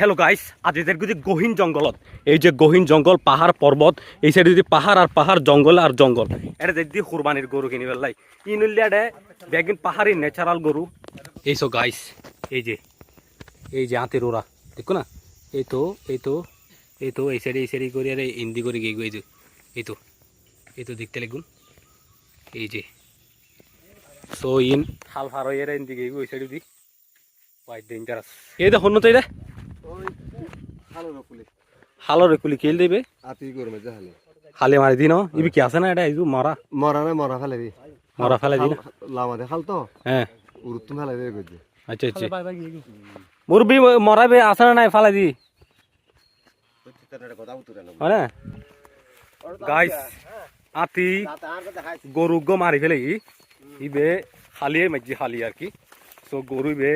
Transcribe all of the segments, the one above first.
Hello guys আজ এদের যদি গহীন জঙ্গলত। এই যে গহীন জঙ্গল, পাহাড়, পর্বত, এই সাইডে যদি পাহাড় আর পাহাড়, জঙ্গল আর জঙ্গল। এটা দেখি কুরবানির গরু কিনি পেলাই ইনুল্লা এটা বেগিন পাহাড়ি ন্যাচারাল গরু। এই সো গাইস এই যে এই যে হাতের ওরা দেখো না? এই তো এই তো এই তো, এই সাইডে এই সাইডে করে, আরে হিন্দি করে গিয়ে এই যে। এই তো এই তো দেখতে লাগুন। এই যে সো ইন হাল ফার হয়ে হিন্দি গিয়ে ওই সাইডে দি। হোয়াইট ডেঞ্জারাস এই দেখুন তো এই দে। হালো রকুলি হালর কুলি কেল দেবে? আতি গরমে জাহালে হালে। মারি দিন ইবি কি আছে না এটা? এইজু মরা। মরা না মরা ফেলে দি। মরা ফেলে দিন লামা দে খাল তো। হ্যাঁ। উরুতুম ফেলে দে গজে। আচ্ছা আচ্ছা। মুরবি মরাবে আছে না নাই ফালে দি? মানে গাইস আতি গরু গো মারি ফেলে ইবে হালিয়ে মাঝি হালি আর কি। সো গরু ইবে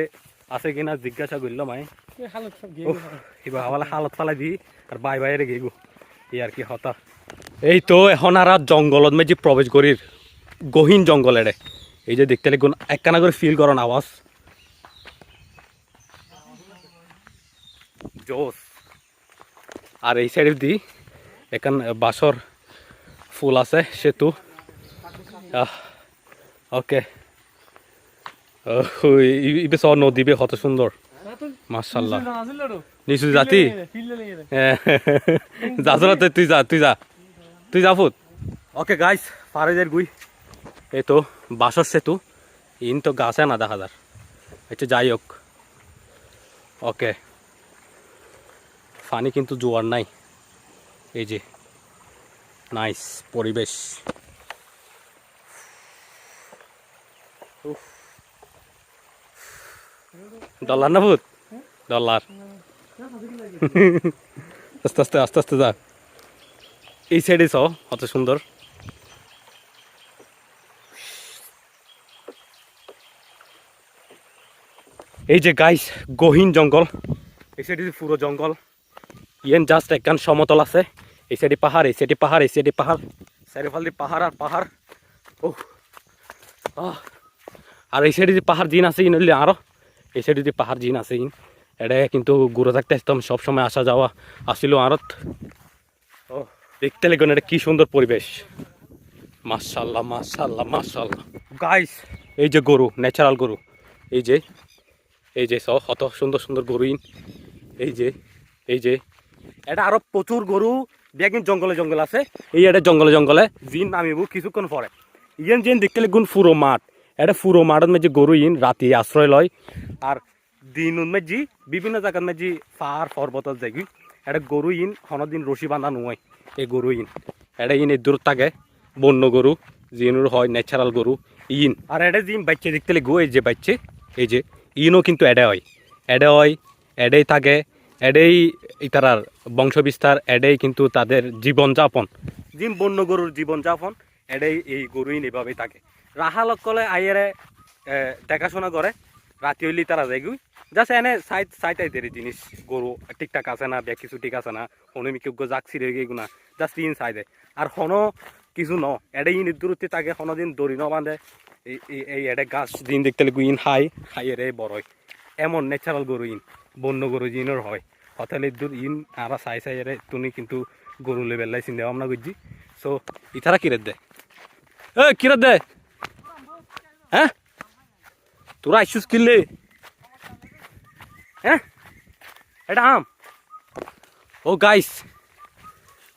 আছে কিনা জিজ্ঞাসা করলাম আই উফ, এবার হাওয়ালা হালত ফালাই দি আর বাই বাইরে গেগু। এই আর কি হতা। এই তো এখন আর আর জঙ্গলত মেজি প্রবেশ করির গহীন জঙ্গল এড়ে এই যে দেখতে লাগুন একখানা করে ফিল করন আওয়াজ জোস আর এই সাইড দি এখান বাসর ফুল আছে সেতু। ওকে ইবে সব নদী বে কত সুন্দর। মার্শাল্লাহ নিশু জাতি? যাস না তুই- যা তুই যা। তুই যা ফুট। ওকে গাইস ফারেজের গুই। এই তো বাসর সেতু। ইন তো গাছে না দেখা যার আচ্ছা যাই হোক। ওকে ফানি কিন্তু জোয়ার নাই। এই যে নাইস পরিবেশ। উফ। ডলার না ভূত ডলার। আস্তে আস্তে আস্তে আস্তে যা। এই সাইডে চ, অত সুন্দর। এই যে গাইস গহীন জঙ্গল। এই সাইডে পুরো জঙ্গল। ইয়েন জাস্ট একখান সমতল আছে। এই সাইডে পাহাড়, এই সাইডে পাহাড়, এই সাইডে পাহাড়। চারিফাল দিয়ে পাহাড় আর পাহাড়। ও। আর এই সাইডে যে পাহাড় দিন আছে ইন হইলে আরও। এই সাইডে যে পাহাড় জিন আছে ইন এটা কিন্তু ঘুরে থাকতে আসতাম সবসময় আসা যাওয়া আসিল আরত। ও দেখতে লেগুন এটা কি সুন্দর পরিবেশ। মাশাল্লাহ মাশাল্লাহ মাশাল্লাহ। গাইস এই যে গরু ন্যাচারাল গরু এই যে এই যে সব কত সুন্দর সুন্দর গরু ইন। এই যে এই যে। এটা আরও প্রচুর গরু বেগিন জঙ্গলে জঙ্গল আছে। এই এটা জঙ্গলে জঙ্গলে জিন নামিব কিছুক্ষণ পরে। ইয়েন যেন দেখতে গুণ ফুরো মাঠ। এটা ফুরো মাঠের মেজি গরু ইন, রাতি আশ্রয় লয়। আর দিন মেজি বিভিন্ন জায়গার মেজি পাহাড় পর্বতত যাই এটা গরু ইন হনদিন রশি বাঁধা নয় এই গরু ইন। এটা ইন দূর থাকে বন্য গরু, জিনুর হয় ন্যাচারাল গরু, ইন। আর এটা জিন বাচ্চা দেখতে গো এই যে বাচ্চা এই যে, ইনও কিন্তু এডে হয়। এডে হয়, এডেই থাকে এডেই ইতারার বংশবিস্তার, এডেই কিন্তু তাদের জীবনযাপন। জিন বন্য গরুর জীবনযাপন, এডেই এই গরুই এভাবেই থাকে রাহালক কলে আইয়েরে দেখাশোনা করে রাতি হইলি তারা যাইগুই জাস্ট এনে সাইড সাইড আইতের জিনিস গরু ঠিকঠাক আছে না ব্যাগ কিছু ঠিক আছে না হনো কেউ যাক ছিঁড়ে গিয়ে গুনা জাস্ট ইন সাইডে আর হনো কিছু ন, এডে ইন দূরত্বে থাকে হনো দিন দড়ি ন বাঁধে এই এডে গাছ দিন দেখতে লাগু ইন হাই হাইয়ের এই বড় হয় এমন ন্যাচারাল গরু ইন, বন্য গরু জিনের হয়। হতালে দূর ইন আর সাই সাই এরে তুমি কিন্তু গরু লেবেল চিন্তা ভাবনা করছি সো ইতারা কিরে দে। এ কিরে দে। হ্যাঁ? তোরা আইসুস কিনলে হ্যাঁ? এটা আম। ও গাইস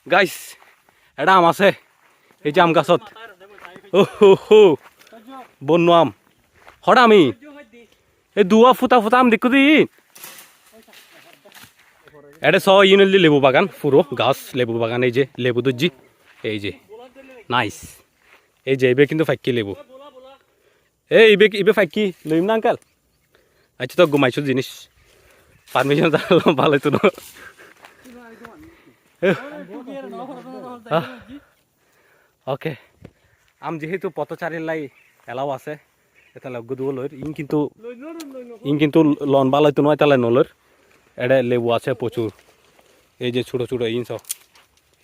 গাইস এটা আম আছে। এই যে আম গাছত। ও হো হো বন্য আম। হঠাৎ আমি। এই দুয়া ফুটা ফুটা আম দেখো দিন এটা স ইউনিলি লেবু বাগান পুরো গাছ, লেবু বাগান, এই যে লেবু দুজি এই যে। নাইস এই যে এবে কিন্তু ফাইকি লেবু। এই ইবে ইবে ফাইকি লইম না আঙ্কাল? আচ্ছা তো ঘুমাইছো জিনিস। পারমিশন ভালো তো ওকে আম যেহেতু পথচারীর লাই এলাও আছে এটা দিব লইর। ইন কিন্তু ইন কিন্তু লন বালাই তো নয় তাহলে নলর এটা লেবু আছে প্রচুর। এই যে ছোট ছোট ইন সব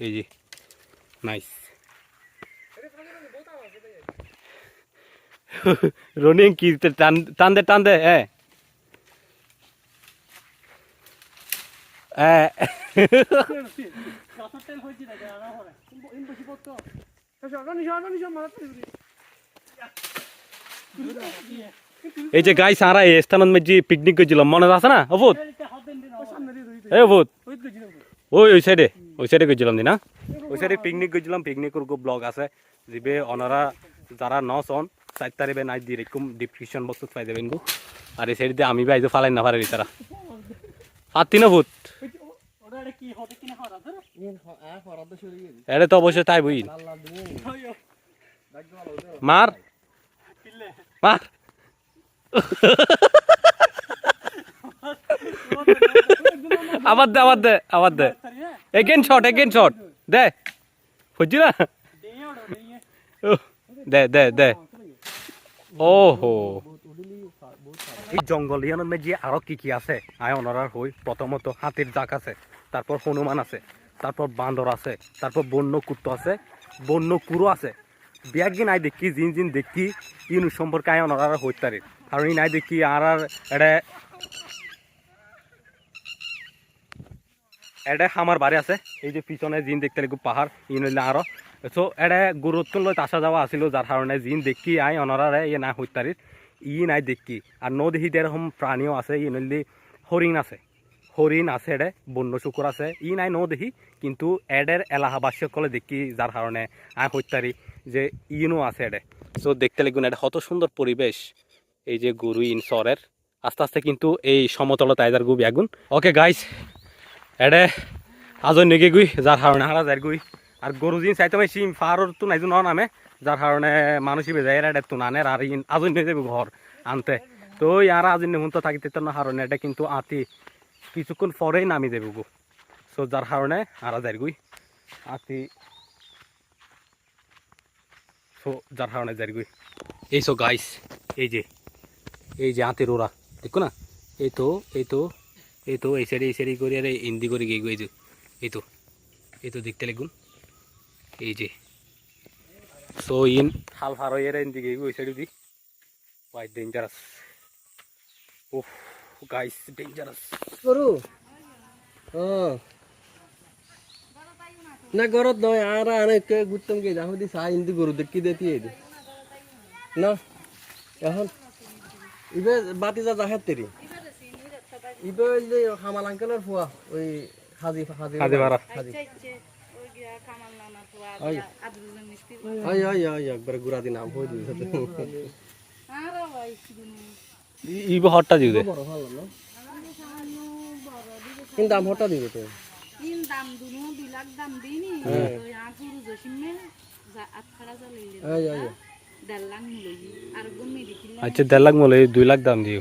এই যে। নাইস রনিং কি টান টান দে টান দে হ্যাঁ Eh, এই যে গাইস আরা এই স্থানত মেজি পিকনিক করছিলাম মনে আছে না? অবুত এই অবুত ওই ওই সাইডে ওই সাইডে গেছিলাম দি না ওই সাইডে পিকনিক গেছিলাম পিকনিকের ব্লগ আছে। যিবে অনারা যারা ন সন চার তারিখে নাই দি এরকম ডিসক্রিপশন বক্সত পাই দেবেন গো। আর এই সাইডে আমি বাইজো ফালাই না পারি তারা। আর তিন ভূত। এটা তো অবশ্যই তাই বই মার। মার। আবার দে আবার দে আবার দে। এগেন শট এগেন শট দে। বুঝছি না দে দে দে। ওহো। এই জঙ্গল ইয়ানোর মধ্যে আরও কি কি আছে? আয় অনারার হই প্রথমত হাতির জাক আছে তারপর হনুমান আছে তারপর বান্দর আছে তারপর বন্য কুত্ত আছে বন্য কুরো আছে বিয়াগিন আই দেখি, জিন জিন দেখি ইনু সম্পর্কে আয় অনারার হইতারি আর ই নাই দেখি আর আর এটা এটা আমার বাড়ি আছে। এই যে পিছনে জিন দেখতে লাগবে পাহাড় ই নইলে আরও সো এটা গুরুত্ব লইতে আসা যাওয়া আছিল যার কারণে জিন দেখি আই অনারারে ইয়ে না হইতারির ই নাই দেখি। আর ন দেখি এরকম প্রাণীও আছে, ই নইলে হরিণ আছে। হরিণ আছে এডে বন্য শুকুর আছে। ই নাই ন দেখি কিন্তু এডের এলাহাবাসীসকলে দেখি যার কারণে আই হইতারি যে ইনো আছে এডে সো দেখতে লাগুন এটা কত সুন্দর পরিবেশ এই যে গরু ইন শহরের আস্তে আস্তে কিন্তু এই সমতলত আইদার গু ব্যাগুন ওকে গাইস এডে আজ নেগে গুই যার কারণে হারা যায় গুই। আর গরু দিন চাইতে পাই সিম ফারর তো নাইজু ন নামে যার কারণে মানুষই বেজায় এরা তো নানের আর ইন নিয়ে যাবে ঘর আনতে। তো ইয়ার আজ নেহুন তো থাকিতে তো না এটা কিন্তু আতি কিছুক্ষণ পরেই নামি দেবে গো। সো যার কারণে হারা যায় গুই আতি সো যার কারণে যায় গুই এই সো গাইস এই যে এই যে আতের ওরা দেখো না? এই তো এই তো এই তো, এই সাইডে এই সাইডে করে আরে হিন্দি করে গিয়ে এই এই তো এই তো দেখতে লাগুন। এই যে। সো ইন হাল ফার হয়ে হিন্দি গিয়ে ওই সাইডে দি। Y dangerous oh guys dangerous গরু? ও। না গরত নয় আর আনে কে গুতম কে যাও দি সা ইন্দি গরু দেখি দেতি এই না এখন। ইবে বাতি যা জাহের তেরি ইবে ওই যে হামাল আঙ্কেলের ফুয়া ওই হাজি হাজি হাজি। ইব হটটা দিও দে বড় ভালো না কিন্তু দাম হটা দিবে তো। তিন দাম দুনো লাখ দাম দিইনি। ওই আর জসিমে যা আটখারা যা লইলে ওই ওই দেড় লাখ লই আর গম মেরি আচ্ছা দেড় লাখ মলে দুই লাখ দাম দিও।